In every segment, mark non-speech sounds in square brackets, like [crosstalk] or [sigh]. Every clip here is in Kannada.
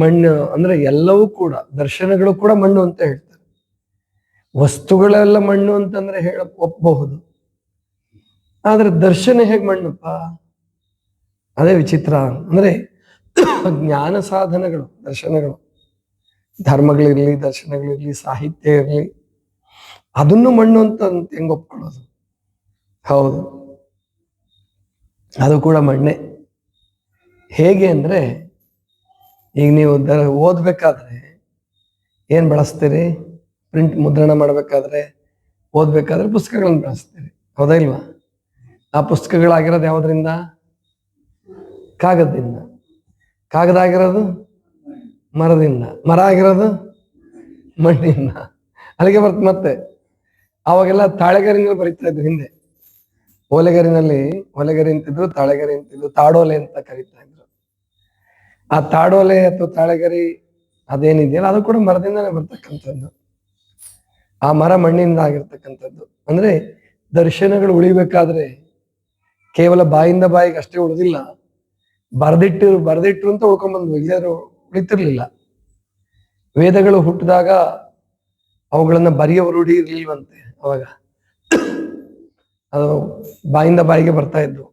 ಮಣ್ಣು ಅಂದ್ರೆ ಎಲ್ಲವೂ ಕೂಡ, ದರ್ಶನಗಳು ಕೂಡ ಮಣ್ಣು ಅಂತ ಹೇಳ್ತಾರೆ. ವಸ್ತುಗಳೆಲ್ಲ ಮಣ್ಣು ಅಂತಂದ್ರೆ ಹೇಳ, ಒಪ್ಪಬಹುದು. ಆದ್ರೆ ದರ್ಶನ ಹೇಗೆ ಮಣ್ಣಪ್ಪ? ಅದೇ ವಿಚಿತ್ರ. ಅಂದ್ರೆ ಜ್ಞಾನ ಸಾಧನಗಳು, ದರ್ಶನಗಳು. ಧರ್ಮಗಳಿರ್ಲಿ ದರ್ಶನಗಳಿರ್ಲಿ ಸಾಹಿತ್ಯ ಇರಲಿ, ಅದನ್ನು ಮಣ್ಣು ಅಂತ ಹೆಂಗ್ ಒಪ್ಕೊಳ್ಳೋದು? ಹೌದು. ಅದು ಕೂಡ ಮಣ್ಣೆ. ಹೇಗೆ ಅಂದ್ರೆ ಈಗ ನೀವು ಓದ್ಬೇಕಾದ್ರೆ ಏನು ಬಳಸ್ತೀರಿ? ಪ್ರಿಂಟ್ ಮುದ್ರಣ ಮಾಡ್ಬೇಕಾದ್ರೆ ಓದ್ಬೇಕಾದ್ರೆ ಪುಸ್ತಕಗಳನ್ನು ಬಳಸ್ತೀರಿ. ಹೌದಾ ಇಲ್ವಾ? ಆ ಪುಸ್ತಕಗಳಾಗಿರೋದು ಯಾವುದರಿಂದ? ಕಾಗದದಿಂದ. ಕಾಗದ ಆಗಿರೋದು ಮರದಿಂದ. ಮರ ಆಗಿರೋದು ಮಣ್ಣಿಂದ. ಅಲ್ಲಿಗೆ ಬರ್ತ ಮತ್ತೆ. ಅವಾಗೆಲ್ಲ ತಾಳೆಗರಿನಲ್ಲಿ ಬರೀತಾ ಇದ್ರು ಹಿಂದೆ. ಓಲೆಗರಿನಲ್ಲಿ, ಓಲೆಗರಿ ಅಂತಿದ್ರು, ತಾಳೆಗರಿ ಅಂತಿದ್ರು, ತಾಡೋಲೆ ಅಂತ ಕರಿತಾ ಇದ್ರು. ಆ ತಾಡೋಲೆ ಅಥವಾ ತಾಳೆಗರಿ ಅದೇನಿದೆಯಲ್ಲ, ಅದು ಕೂಡ ಮರದಿಂದಲೇ ಬರ್ತಕ್ಕಂಥದ್ದು. ಆ ಮರ ಮಣ್ಣಿಂದ ಆಗಿರ್ತಕ್ಕಂಥದ್ದು. ಅಂದ್ರೆ ದರ್ಶನಗಳು ಉಳಿಬೇಕಾದ್ರೆ ಕೇವಲ ಬಾಯಿಂದ ಬಾಯಿಗೆ ಅಷ್ಟೇ ಉಳಿದಿಲ್ಲ. ಬರೆದಿಟ್ಟು, ಬರೆದಿಟ್ರು ಅಂತ ಉಳ್ಕೊಂಡ್ಬಂದ್ವು ಇಲ್ಲಾದ್ರೂ ಉಳಿತಿರ್ಲಿಲ್ಲ. ವೇದಗಳು ಹುಟ್ಟಿದಾಗ ಅವುಗಳನ್ನ ಬರೆಯೋ ರೂಢಿ ಇರ್ಲಿಲ್ವಂತೆ ಅವಾಗ. ಅದು ಬಾಯಿಂದ ಬಾಯಿಗೆ ಬರ್ತಾ ಇದ್ವು.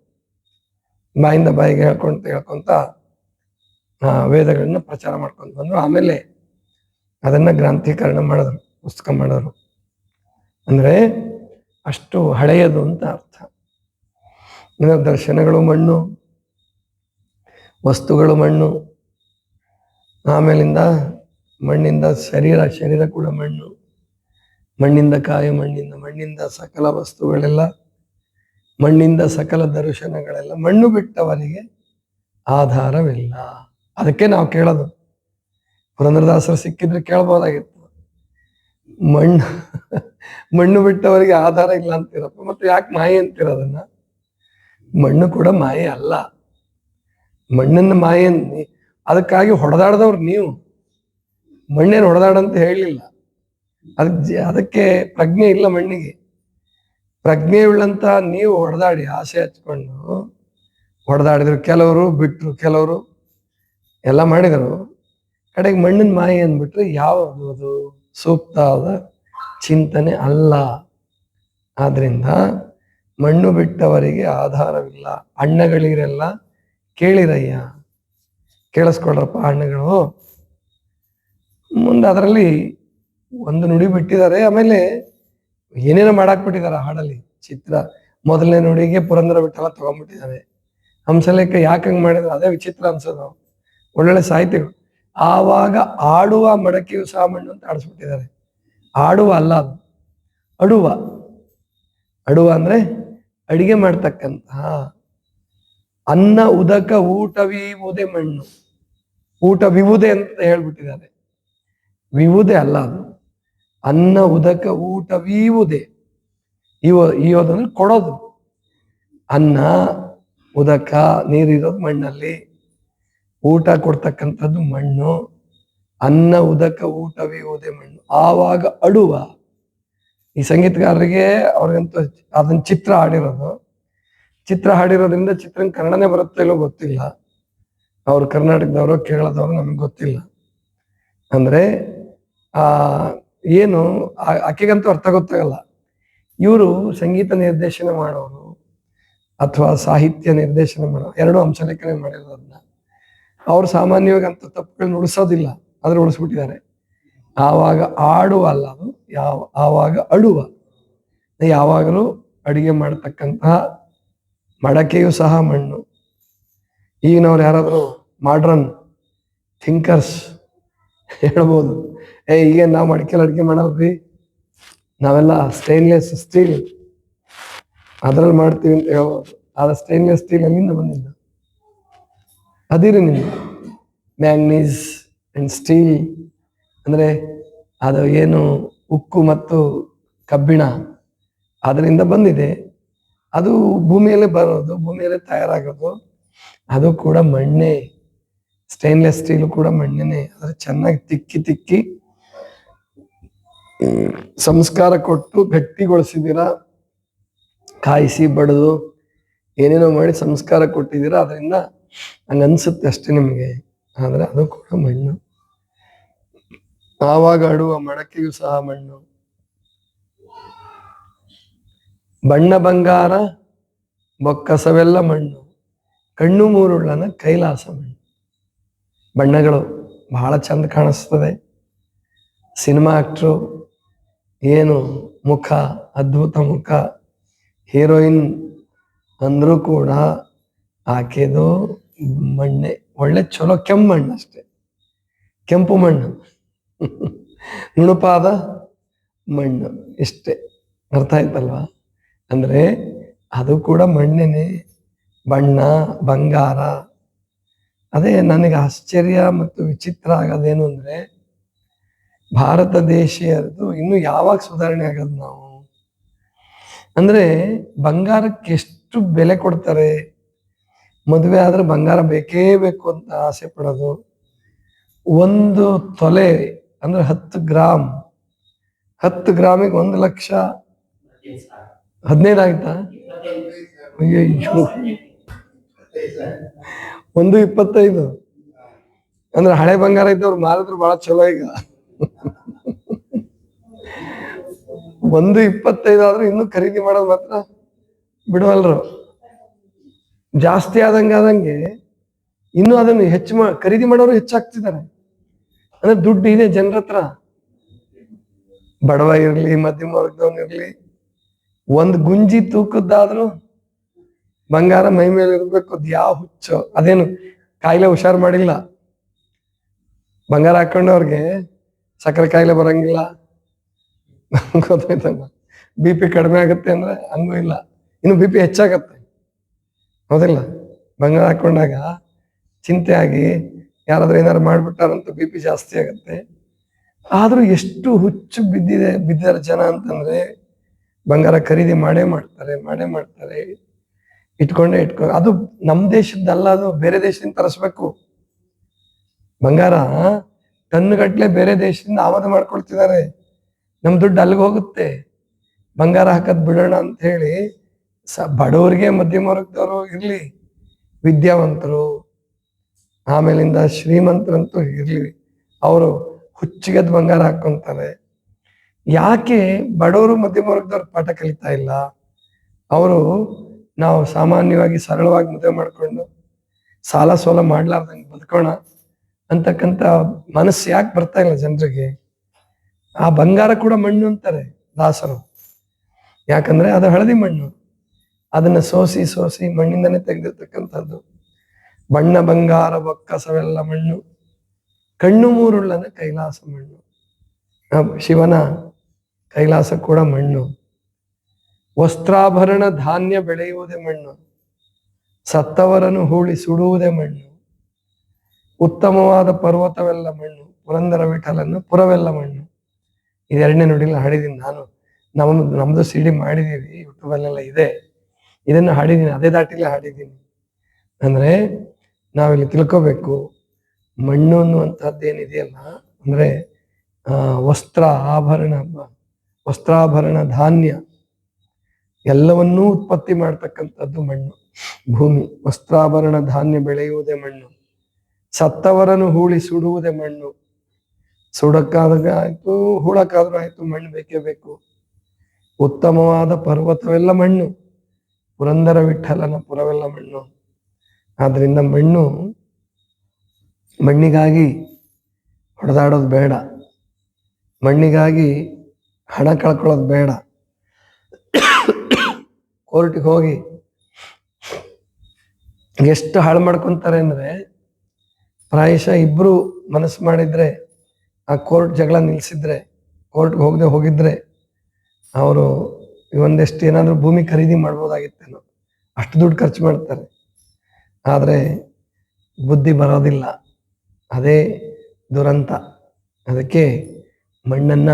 ಬಾಯಿಂದ ಬಾಯಿಗೆ ಹೇಳ್ಕೊಂತ ಹೇಳ್ಕೊಂತ ವೇದಗಳನ್ನ ಪ್ರಚಾರ ಮಾಡ್ಕೊಂಡು ಬಂದರು. ಆಮೇಲೆ ಅದನ್ನ ಗ್ರಂಥೀಕರಣ ಮಾಡಿದ್ರು, ಪುಸ್ತಕ ಮಾಡಿದ್ರು. ಅಂದರೆ ಅಷ್ಟು ಹಳೆಯದು ಅಂತ ಅರ್ಥ. ದರ್ಶನಗಳು ಮಣ್ಣು, ವಸ್ತುಗಳು ಮಣ್ಣು, ಆಮೇಲಿಂದ ಮಣ್ಣಿಂದ ಶರೀರ ಶರೀರ ಕೂಡ ಮಣ್ಣು, ಮಣ್ಣಿಂದ ಕಾಯ, ಮಣ್ಣಿಂದ ಮಣ್ಣಿಂದ ಸಕಲ ವಸ್ತುಗಳೆಲ್ಲ, ಮಣ್ಣಿಂದ ಸಕಲ ದರ್ಶನಗಳೆಲ್ಲ ಮಣ್ಣು ಬಿಟ್ಟವರಿಗೆ ಆಧಾರವಿಲ್ಲ. ಅದಕ್ಕೆ ನಾವು ಕೇಳೋದು. ಪುರಂದ್ರದಾಸರು ಸಿಕ್ಕಿದ್ರೆ ಕೇಳ್ಬೋದಾಗಿತ್ತು. ಮಣ್ಣು ಮಣ್ಣು ಬಿಟ್ಟವರಿಗೆ ಆಧಾರ ಇಲ್ಲ ಅಂತೀರಪ್ಪ, ಮತ್ತೆ ಯಾಕೆ ಮಾಯೆ ಅಂತಿರೋದನ್ನ ಮಣ್ಣು ಕೂಡ ಮಾಯೆ ಅಲ್ಲ. ಮಣ್ಣನ್ನು ಮಾಯೆ ಅದಕ್ಕಾಗಿ ಹೊಡೆದಾಡ್ದವ್ರು ನೀವು. ಮಣ್ಣೇನು ಹೊಡೆದಾಡಂತ ಹೇಳಲಿಲ್ಲ ಅದಕ್ಕೆ ಅದಕ್ಕೆ ಪ್ರಜ್ಞೆ ಇಲ್ಲ ಮಣ್ಣಿಗೆ. ಪ್ರಜ್ಞೆ ಉಳ್ಳಂತ ನೀವು ಹೊಡೆದಾಡಿ ಆಸೆ ಹಚ್ಕೊಂಡು, ಹೊಡೆದಾಡಿದ್ರು ಕೆಲವರು ಬಿಟ್ರು ಕೆಲವರು ಎಲ್ಲ ಮಾಡಿದರು. ಕಡೆಗೆ ಮಣ್ಣಿನ ಮಾಯೆ ಅಂದ್ಬಿಟ್ರೆ ಯಾವುದು ಅದು? ಸೂಕ್ತವಾದ ಚಿಂತನೆ ಅಲ್ಲ. ಆದ್ರಿಂದ ಮಣ್ಣು ಬಿಟ್ಟವರಿಗೆ ಆಧಾರವಿಲ್ಲ. ಅಣ್ಣಗಳಿರೆಲ್ಲ ಕೇಳಿರಯ್ಯ. ಕೇಳಿಸ್ಕೊಳ್ರಪ್ಪ ಅಣ್ಣಗಳು. ಮುಂದೆ ಅದರಲ್ಲಿ ಒಂದು ನುಡಿ ಬಿಟ್ಟಿದ್ದಾರೆ. ಆಮೇಲೆ ಏನೇನೋ ಮಾಡಾಕ್ ಬಿಟ್ಟಿದ್ದಾರೆ ಹಾಡಲ್ಲಿ. ಚಿತ್ರ. ಮೊದಲನೇ ನುಡಿಗೆ ಪುರಂದರ ಬಿಟ್ಟೆಲ್ಲ ತಗೊಂಡ್ಬಿಟ್ಟಿದ್ದಾರೆ. ಹಂಸಲೇಖ ಯಾಕೆ ಹಂಗೆ ಮಾಡಿದ್ರು? ಅದೇ ವಿಚಿತ್ರ ಅನ್ಸೋದು. ಒಳ್ಳೊಳ್ಳೆ ಸಾಹಿತ್ಯಗಳು. ಆವಾಗ ಆಡುವ ಮಡಕೆಯು ಸಹ ಮಣ್ಣು ಅಂತ ಆಡಿಸ್ಬಿಟ್ಟಿದ್ದಾರೆ. ಆಡುವ ಅಲ್ಲ ಅದು. ಅಡುವ. ಅಡುವ ಅಂದ್ರೆ ಅಡಿಗೆ ಮಾಡ್ತಕ್ಕಂತಹ ಅನ್ನ, ಉದಕ ಊಟವೀವುದೇ ಮಣ್ಣು. ಊಟ ವಿವುದೆ ಅಂತ ಹೇಳ್ಬಿಟ್ಟಿದ್ದಾರೆ. ವಿವುದೆ ಅಲ್ಲ ಅದು. ಅನ್ನ, ಉದಕ ಊಟವೀವುದೆ ಇವ ಇಯೋದಂದ್ರೆ ಕೊಡೋದು. ಅನ್ನ, ಉದಕ, ನೀರಿರೋದು ಮಣ್ಣಲ್ಲಿ. ಊಟ ಕೊಡ್ತಕ್ಕಂಥದ್ದು ಮಣ್ಣು. ಅನ್ನ, ಉದಕ ಊಟವೇ ಓದೆ ಮಣ್ಣು. ಆವಾಗ ಅಡುವ. ಈ ಸಂಗೀತಗಾರರಿಗೆ ಅವ್ರಿಗಂತೂ ಅದನ್ನ ಚಿತ್ರ ಹಾಡಿರೋದು. ಚಿತ್ರ ಹಾಡಿರೋದ್ರಿಂದ ಚಿತ್ರ ಕನ್ನಡನೇ ಬರುತ್ತೋ ಇಲ್ಲೋ ಗೊತ್ತಿಲ್ಲ. ಅವ್ರು ಕರ್ನಾಟಕದವರು ಕೇರಳದವರು ನಮ್ಗೆ ಗೊತ್ತಿಲ್ಲ. ಅಂದ್ರೆ, ಆ, ಏನು ಆಕೆಗಂತೂ ಅರ್ಥ ಗೊತ್ತಾಗಲ್ಲ. ಇವರು ಸಂಗೀತ ನಿರ್ದೇಶನ ಮಾಡೋರು ಅಥವಾ ಸಾಹಿತ್ಯ ನಿರ್ದೇಶನ ಮಾಡೋ ಎರಡು ಅಂಶಲೇಖನೆ ಮಾಡಿರೋದನ್ನ ಅವ್ರು ಸಾಮಾನ್ಯವಾಗಿ ಅಂತ ತಪ್ಪುಗಳನ್ನ ಉಳಿಸೋದಿಲ್ಲ, ಆದ್ರೆ ಉಳಿಸ್ಬಿಟ್ಟಿದ್ದಾರೆ. ಆವಾಗ ಆಡುವ ಅಲ್ಲ ಅದು, ಯಾವ, ಆವಾಗ ಅಳುವ. ಯಾವಾಗಲೂ ಅಡಿಗೆ ಮಾಡತಕ್ಕಂತಹ ಮಡಕೆಯು ಸಹ ಮಣ್ಣು. ಈಗಿನವ್ರು ಯಾರಾದರೂ ಮಾಡ್ರನ್, ಥಿಂಕರ್ಸ್ ಹೇಳ್ಬೋದು. ಏ ಈಗ ನಾವು ಮಡಿಕೆಲ್ಲ ಅಡಿಗೆ ಮಾಡಲ್ರಿ? ನಾವೆಲ್ಲ ಸ್ಟೇನ್ಲೆಸ್ ಸ್ಟೀಲ್ ಅದ್ರಲ್ಲಿ ಮಾಡ್ತೀವಿ ಅಂತ ಹೇಳ್ಬೋದು. ಆದ್ರೆ ಸ್ಟೇನ್ಲೆಸ್ ಸ್ಟೀಲ್ ಎಲ್ಲಿಂದ ಬಂದಿದ್ದು? ಅದಿರಿ ನಿಮ್ಮ ಮ್ಯಾಂಗ್ನೀಸ್ ಆ್ಯಂಡ್ ಸ್ಟೀಲ್ ಅಂದರೆ ಅದು ಏನು ಉಕ್ಕು ಮತ್ತು ಕಬ್ಬಿಣ ಅದರಿಂದ ಬಂದಿದೆ. ಅದು ಭೂಮಿಯಲ್ಲೇ ಬರೋದು, ಭೂಮಿಯಲ್ಲೇ ತಯಾರಾಗೋದು. ಅದು ಕೂಡ ಮಣ್ಣೆ ಸ್ಟೈನ್ಲೆಸ್ ಸ್ಟೀಲ್ ಕೂಡ ಮಣ್ಣೆನೆ. ಅದು ಚೆನ್ನಾಗಿ ತಿಕ್ಕಿ ತಿಕ್ಕಿ ಸಂಸ್ಕಾರ ಕೊಟ್ಟು ಗಟ್ಟಿಗೊಳಿಸಿದ್ದೀರಾ, ಕಾಯಿಸಿ ಬಡಿದು ಏನೇನೋ ಮಾಡಿ ಸಂಸ್ಕಾರ ಕೊಟ್ಟಿದ್ದೀರಾ, ಅದರಿಂದ ಹಂಗ ಅನ್ಸುತ್ತೆ ಅಷ್ಟೇ ನಿಮಗೆ. ಆದ್ರೆ ಅದು ಕೂಡ ಮಣ್ಣು. ಆವಾಗ ಆಡುವ ಮಡಕೆಯು ಸಹ ಮಣ್ಣು. ಬಣ್ಣ ಬಂಗಾರ, ಬೊಕ್ಕಸವೆಲ್ಲ ಮಣ್ಣು. ಕಣ್ಣು ಮೂರುಳ್ಳನ ಕೈಲಾಸ ಮಣ್ಣು. ಬಣ್ಣಗಳು ಬಹಳ ಚಂದ ಕಾಣಿಸ್ತದೆ. ಸಿನಿಮಾ ಆಕ್ಟ್ರು, ಏನು ಮುಖ, ಅದ್ಭುತ ಮುಖ, ಹೀರೋಯಿನ್ ಅಂದ್ರೂ ಕೂಡ ಆಕೆದು ಮಣ್ಣೆ, ಒಳ್ಳೆ ಚಲೋ ಕೆಂಪು ಮಣ್ಣು ಅಷ್ಟೆ. ಕೆಂಪು ಮಣ್ಣು. ನುಣುಪಾದ ಮಣ್ಣು ಇಷ್ಟೇ ಅರ್ಥ ಆಯ್ತಲ್ವಾ? ಅಂದ್ರೆ ಅದು ಕೂಡ ಮಣ್ಣೇನೆ. ಬಣ್ಣ, ಬಂಗಾರ. ಅದೇ ನನಗೆ ಆಶ್ಚರ್ಯ ಮತ್ತು ವಿಚಿತ್ರ ಆಗೋದೇನು ಅಂದ್ರೆ, ಭಾರತ ದೇಶೀಯರದು ಇನ್ನು ಯಾವಾಗ ಸುಧಾರಣೆ ಆಗೋದು ನಾವು? ಅಂದ್ರೆ ಬಂಗಾರಕ್ಕೆ ಎಷ್ಟು ಬೆಲೆ ಕೊಡ್ತಾರೆ? ಮದುವೆ ಆದ್ರೆ ಬಂಗಾರ ಬೇಕೇ ಬೇಕು ಅಂತ ಆಸೆ ಪಡೋದು. ಒಂದು ತೊಲೆ ಅಂದ್ರೆ ಹತ್ತು ಗ್ರಾಮ್. ಹತ್ತು ಗ್ರಾಮಿಗೆ ಒಂದು ಲಕ್ಷ. ಹದಿನೈದು ಆಯ್ತಾ? ಒಂದು ಇಪ್ಪತ್ತೈದು. ಅಂದ್ರೆ ಹಳೆ ಬಂಗಾರ ಇದ್ದವ್ರು ಮಾರಿದ್ರು ಬಹಳ ಚಲೋ ಈಗ. ಒಂದು ಇಪ್ಪತ್ತೈದು ಆದ್ರೆ ಇನ್ನು ಖರೀದಿ ಮಾಡೋದು ಮಾತ್ರ ಬಿಡವಲ್ರು. ಜಾಸ್ತಿ ಆದಂಗೆ ಆದಂಗೆ ಇನ್ನು ಅದನ್ನು ಹೆಚ್ಚು ಮಾ, ಖರೀದಿ ಮಾಡೋರು ಹೆಚ್ಚಾಗ್ತಿದ್ದಾರೆ. ಅಂದ್ರೆ ದುಡ್ಡು ಇದೆ ಜನರ ಹತ್ರ. ಬಡವ ಇರಲಿ, ಮಧ್ಯಮ ವರ್ಗದವನ್ ಒಂದು ಒಂದ್ ಗುಂಜಿ ತೂಕದ್ದಾದ್ರೂ ಬಂಗಾರ ಮೈ ಮೇಲೆ ಇರ್ಬೇಕು, ಅದ್ ಯಾವ ಹುಚ್ಚು, ಅದೇನು ಕಾಯಿಲೆ ಹುಷಾರ್ ಮಾಡಿಲ್ಲ. ಬಂಗಾರ ಹಾಕೊಂಡವ್ರಿಗೆ ಸಕ್ಕರೆ ಕಾಯಿಲೆ ಬರಂಗಿಲ್ಲ. [laughs] ಗೊತ್ತಾಯ್ತಲ್ಲ ಬಿ ಪಿ ಕಡಿಮೆ ಆಗುತ್ತೆ ಅಂದ್ರೆ ಹಂಗೂ ಇಲ್ಲ. ಇನ್ನು ಬಿ ಪಿ ಹೆಚ್ಚಾಗತ್ತೆ. ಹೌದಿಲ್ಲ? ಬಂಗಾರ ಹಾಕೊಂಡಾಗ ಚಿಂತೆ ಆಗಿ ಯಾರಾದ್ರೂ ಏನಾರು ಮಾಡ್ಬಿಟ್ಟಾರಂತ ಬಿ ಪಿ ಜಾಸ್ತಿ ಆಗುತ್ತೆ. ಆದ್ರೂ ಎಷ್ಟು ಹುಚ್ಚು ಬಿದ್ದಿದೆ ಬಿದ್ದಿದ್ದಾರೆ ಜನ ಅಂತಂದ್ರೆ ಬಂಗಾರ ಖರೀದಿ ಮಾಡೇ ಮಾಡ್ತಾರೆ ಮಾಡೇ ಮಾಡ್ತಾರೆ. ಇಟ್ಕೊಂಡೇ ಇಟ್ಕೊ, ಅದು ನಮ್ಮ ದೇಶದ್ದಲ್ಲ, ಅದು ಬೇರೆ ದೇಶದಿಂದ ತರಿಸ್ಬೇಕು. ಬಂಗಾರ ಟನ್ಗಟ್ಲೆ ಬೇರೆ ದೇಶದಿಂದ ಆಮದು ಮಾಡ್ಕೊಳ್ತಿದ್ದಾರೆ. ನಮ್ ದುಡ್ಡು ಅಲ್ಲಿಗೆ ಹೋಗುತ್ತೆ. ಬಂಗಾರ ಹಾಕದ್ ಬಿಡೋಣ ಅಂತ ಹೇಳಿ ಸ ಬಡವರಿಗೆ ಮಧ್ಯಮ ವರ್ಗದವರು ಇರಲಿ, ವಿದ್ಯಾವಂತರು, ಆಮೇಲಿಂದ ಶ್ರೀಮಂತರಂತೂ ಇರಲಿ, ಅವರು ಹುಚ್ಚಿಗೆದ್ ಬಂಗಾರ ಹಾಕೊಂತಾರೆ. ಯಾಕೆ ಬಡವರು ಮಧ್ಯಮ ವರ್ಗದವ್ರು ಪಾಠ ಕಲಿತಾ ಇಲ್ಲ? ಅವರು ನಾವು ಸಾಮಾನ್ಯವಾಗಿ ಸರಳವಾಗಿ ಮದುವೆ ಮಾಡ್ಕೊಂಡು ಸಾಲ ಸೋಲ ಮಾಡ್ಲಾರ್ದಂಗೆ ಬದುಕೋಣ ಅಂತಕ್ಕಂಥ ಮನಸ್ಸು ಯಾಕೆ ಬರ್ತಾ ಇಲ್ಲ ಜನರಿಗೆ? ಆ ಬಂಗಾರ ಕೂಡ ಮಣ್ಣು ಅಂತಾರೆ ದಾಸರು. ಯಾಕಂದ್ರೆ ಅದು ಹಳದಿ ಮಣ್ಣು. ಅದನ್ನ ಸೋಸಿ ಸೋಸಿ ಮಣ್ಣಿಂದನೇ ತೆಗೆದಿರ್ತಕ್ಕಂಥದ್ದು. ಬಣ್ಣ ಬಂಗಾರ ಬೊಕ್ಕಸವೆಲ್ಲ ಮಣ್ಣು, ಕಣ್ಣು ಮೂರುಳ್ಳನ ಕೈಲಾಸ ಮಣ್ಣು. ಶಿವನ ಕೈಲಾಸ ಕೂಡ ಮಣ್ಣು. ವಸ್ತ್ರಾಭರಣ ಧಾನ್ಯ ಬೆಳೆಯುವುದೇ ಮಣ್ಣು. ಸತ್ತವರನ್ನು ಹೂಳಿ ಸುಡುವುದೇ ಮಣ್ಣು. ಉತ್ತಮವಾದ ಪರ್ವತವೆಲ್ಲ ಮಣ್ಣು. ಪುರಂದರ ವಿಠಲನ್ನು ಪುರವೆಲ್ಲ ಮಣ್ಣು. ಇದೆರಡನೇ ನುಡಿಲ್ಲ ಹಾಡಿದ್ದೀನಿ. ನಾನು ನಮ್ಮ ನಮ್ಮದು ಸಿ ಡಿ ಮಾಡಿದೀವಿ ಯೂಟ್ಯೂಬಲ್ಲೆಲ್ಲ ಇದೆ. ಇದನ್ನು ಹಾಡಿದ್ದೀನಿ, ಅದೇ ದಾಟಿಲ್ಲ ಹಾಡಿದ್ದೀನಿ. ಅಂದ್ರೆ ನಾವಿಲ್ಲಿ ತಿಳ್ಕೋಬೇಕು, ಮಣ್ಣು ಅನ್ನುವಂಥದ್ದು ಏನಿದೆಯಲ್ಲ ಅಂದ್ರೆ, ಆ, ವಸ್ತ್ರ ಆಭರಣ, ವಸ್ತ್ರಾಭರಣ ಧಾನ್ಯ, ಎಲ್ಲವನ್ನೂ ಉತ್ಪತ್ತಿ ಮಾಡ್ತಕ್ಕಂಥದ್ದು ಮಣ್ಣು. ಭೂಮಿ, ವಸ್ತ್ರಾಭರಣ ಧಾನ್ಯ ಬೆಳೆಯುವುದೇ ಮಣ್ಣು. ಸತ್ತವರನ್ನು ಹೂಳಿ ಸುಡುವುದೇ ಮಣ್ಣು. ಸುಡಕ್ಕಾದಾಗ ಆಯ್ತು, ಹೂಳಕ್ಕಾದ್ರೂ ಆಯ್ತು, ಮಣ್ಣು ಬೇಕೇ ಬೇಕು. ಉತ್ತಮವಾದ ಪರ್ವತವೆಲ್ಲ ಮಣ್ಣು. ಪುರಂದರ ವಿಠಲನ ಪುರವೆಲ್ಲ ಮಣ್ಣು. ಆದ್ದರಿಂದ ಮಣ್ಣು ಮಣ್ಣಿಗಾಗಿ ಹೊಡೆದಾಡೋದು ಬೇಡ. ಮಣ್ಣಿಗಾಗಿ ಹಣ ಕಳ್ಕೊಳ್ಳೋದು ಬೇಡ. ಕೋರ್ಟಿಗೆ ಹೋಗಿ ಎಷ್ಟು ಹಾಳು ಮಾಡ್ಕೊತಾರೆ ಅಂದರೆ ಪ್ರಾಯಶಃ ಇಬ್ಬರು ಮನಸ್ಸು ಮಾಡಿದರೆ ಆ ಕೋರ್ಟ್ ಜಗಳ ನಿಲ್ಲಿಸಿದ್ರೆ ಕೋರ್ಟ್ಗೆ ಹೋಗದೆ ಹೋಗಿದ್ರೆ ಅವರು ಒಂದೆಷ್ಟು ಏನಾದರೂ ಭೂಮಿ ಖರೀದಿ ಮಾಡ್ಬೋದಾಗಿತ್ತೇನೋ ಅಷ್ಟು ದುಡ್ಡು ಖರ್ಚು ಮಾಡ್ತಾರೆ. ಆದರೆ ಬುದ್ಧಿ ಬರೋದಿಲ್ಲ. ಅದೇ ದುರಂತ. ಅದಕ್ಕೆ ಮಣ್ಣನ್ನ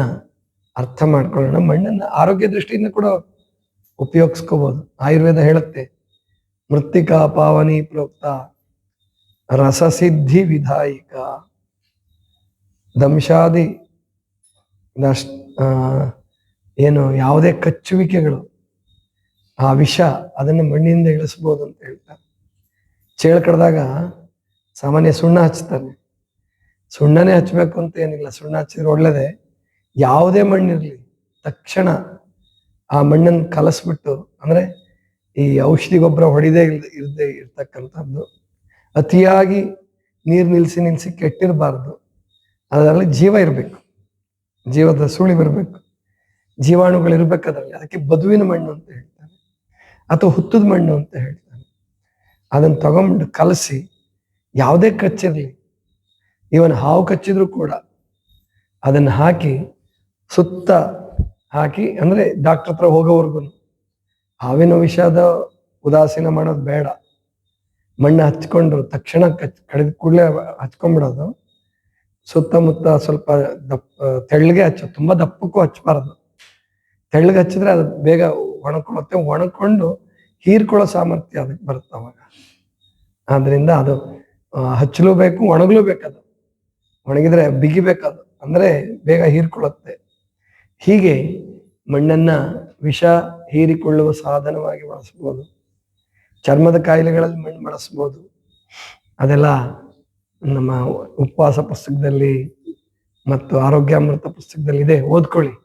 ಅರ್ಥ ಮಾಡ್ಕೊಳ್ಳೋಣ. ಮಣ್ಣನ್ನ ಆರೋಗ್ಯ ದೃಷ್ಟಿಯಿಂದ ಕೂಡ ಉಪಯೋಗಿಸ್ಕೋಬಹುದು ಆಯುರ್ವೇದ ಹೇಳುತ್ತೆ ಮೃತ್ತಿಕಾ ಪಾವನಿ ಪ್ರೋಕ್ತ ರಸಸಿದ್ಧಿ ವಿಧಾಯಿಕ. ದಂಶಾದಿ ಆ, ಏನು ಯಾವುದೇ ಕಚ್ಚುವಿಕೆಗಳು. ಆ ವಿಷ ಅದನ್ನು ಮಣ್ಣಿನಿಂದ ಇಳಿಸ್ಬೋದು ಅಂತ ಹೇಳ್ತಾರೆ ಚೇಳು ಕಡ್ದಾಗ ಸಾಮಾನ್ಯ ಸುಣ್ಣ ಹಚ್ತಾರೆ ಸುಣ್ಣನೇ ಹಚ್ಚಬೇಕು ಅಂತ ಏನಿಲ್ಲ, ಸುಣ್ಣ ಹಚ್ಚಿದ್ರೆ ಒಳ್ಳೇದೆ. ಯಾವುದೇ ಮಣ್ಣಿರಲಿ, ತಕ್ಷಣ ಆ ಮಣ್ಣನ್ನು ಕಲಸ್ಬಿಟ್ಟು, ಅಂದ್ರೆ ಈ ಔಷಧಿ ಗೊಬ್ಬರ ಹೊಡಿದೇ ಇಲ್ದೆ ಇರದೇ ಇರ್ತಕ್ಕಂಥದ್ದು. ಅತಿಯಾಗಿ ನೀರು ನಿಲ್ಲಿಸಿ ನಿಲ್ಲಿಸಿ ಕೆಟ್ಟಿರಬಾರ್ದು. ಅದರಲ್ಲಿ ಜೀವ ಇರಬೇಕು. ಜೀವದ ಸುಳಿವಿರಬೇಕು ಜೀವಾಣುಗಳು ಇರಬೇಕಾದ್ರಲ್ಲಿ ಅದಕ್ಕೆ ಬದುವಿನ ಮಣ್ಣು ಅಂತ ಹೇಳ್ತಾರೆ. ಅಥವಾ ಹುತ್ತದ ಮಣ್ಣು ಅಂತ ಹೇಳ್ತಾರೆ. ಅದನ್ನು ತಗೊಂಡು ಕಲಸಿ ಯಾವುದೇ ಕಚ್ಚಿರಲಿ. ಇವನ್ ಹಾವು ಕಚ್ಚಿದ್ರು ಕೂಡ ಅದನ್ನು ಹಾಕಿ ಸುತ್ತ ಹಾಕಿ ಅಂದ್ರೆ ಡಾಕ್ಟರ್ ಹತ್ರ ಹೋಗೋವರೆಗೂ ಹಾವಿನ ವಿಷಯದ ಉದಾಸೀನ ಮಾಡೋದು ಬೇಡ. ಮಣ್ಣು ಹಚ್ಕೊಂಡ್ರು ತಕ್ಷಣ ಕಚ್, ಕಡಿದ ಕೂಡಲೇ ಹಚ್ಕೊಂಡ್ಬಿಡೋದು ಸುತ್ತಮುತ್ತ ಸ್ವಲ್ಪ ದಪ್ಪ, ತೆಳ್ಳಗೆ ಹಚ್ಚೋದು ತುಂಬಾ ದಪ್ಪಕ್ಕೂ ಹಚ್ಚಬಾರದು. ತೆಳ್ಳಗೆ ಹಚ್ಚಿದ್ರೆ ಅದು ಬೇಗ ಒಣಕೊಳ್ಳುತ್ತೆ. ಒಣಕೊಂಡು ಹೀರ್ಕೊಳ್ಳೋ ಸಾಮರ್ಥ್ಯ ಅದಕ್ಕೆ ಬರುತ್ತೆ ಅವಾಗ. ಆದ್ರಿಂದ ಅದು ಹಚ್ಚಲೂ ಬೇಕು, ಒಣಗಲೂ ಬೇಕದು. ಒಣಗಿದ್ರೆ ಬಿಗಿಬೇಕದು ಅಂದ್ರೆ ಬೇಗ ಹೀರ್ಕೊಳ್ಳುತ್ತೆ. ಹೀಗೆ ಮಣ್ಣನ್ನ ವಿಷ ಹೀರಿಕೊಳ್ಳುವ ಸಾಧನವಾಗಿ ಬಳಸ್ಬೋದು. ಚರ್ಮದ ಕಾಯಿಲೆಗಳಲ್ಲಿ ಮಣ್ಣು ಬಳಸ್ಬೋದು. ಅದೆಲ್ಲ ನಮ್ಮ ಉಪವಾಸ ಪುಸ್ತಕದಲ್ಲಿ ಮತ್ತು ಆರೋಗ್ಯಾಮೃತ ಪುಸ್ತಕದಲ್ಲಿ ಇದೆ. ಓದ್ಕೊಳ್ಳಿ.